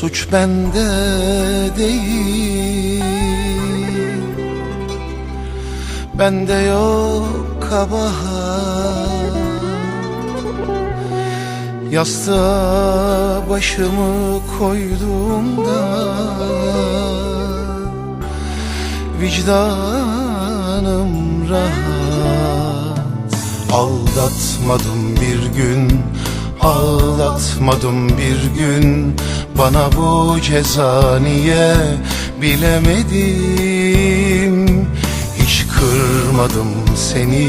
Suç bende değil. Bende yok kabahat Yastığa başımı koyduğumda Vicdanım rahat. Aldatmadım bir gün Ağlatmadım bir gün Bana bu ceza niye bilemedim. Hiç kırmadım seni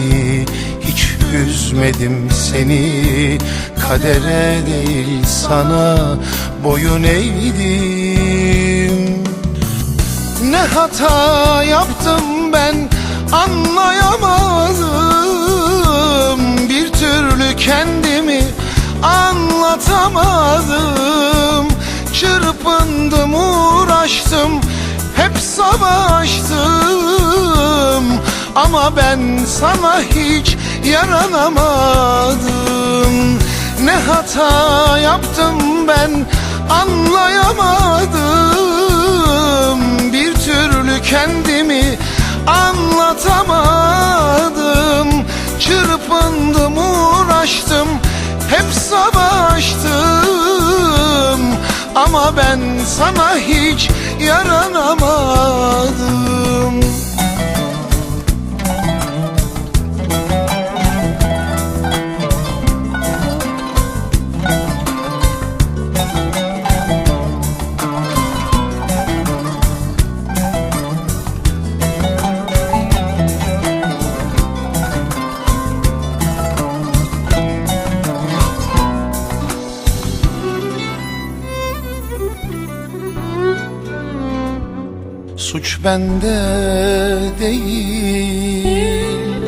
Hiç üzmedim seni. Kadere değil sana boyun eğdim. Ne hata yaptım ben anlayamadım anlatamadım. Çırpındım uğraştım hep savaştım. Ama ben sana hiç yaranamadım. Ne hata yaptım ben anlayamadım. Bir türlü kendimi anlatamadım. Çırpındım uğraştım hep savaştım Ama ben sana hiç yaranamadım Suç bende değil.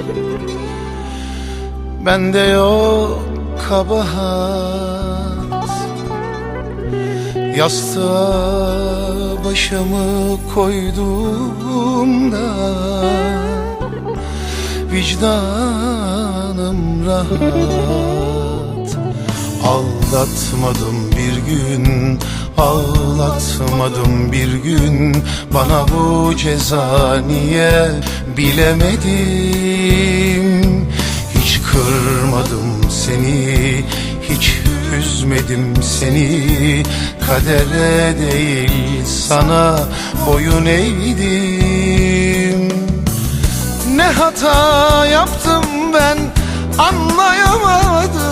Bende yok kabahat. Yastığa başımı koyduğumda Vicdanım rahat Aldatmadım bir gün Ağlatmadım bir gün. Bana bu ceza niye bilemedim? Hiç kırmadım seni Hiç üzmedim seni. Kadere değil sana boyun eğdim. Ne hata yaptım ben anlayamadım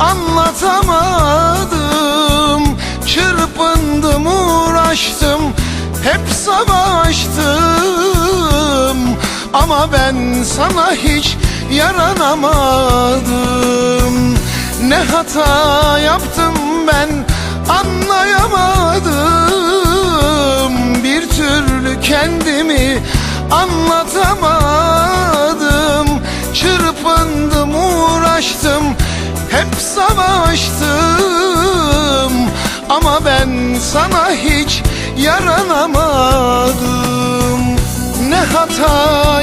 anlatamadım. Çırpındım uğraştım. Hep savaştım. Ama ben sana hiç yaranamadım. Ne hata yaptım ben anlayamadım. Bir türlü kendimi anlatamadım hep savaştım Ama ben sana hiç yaranamadım. Ne hata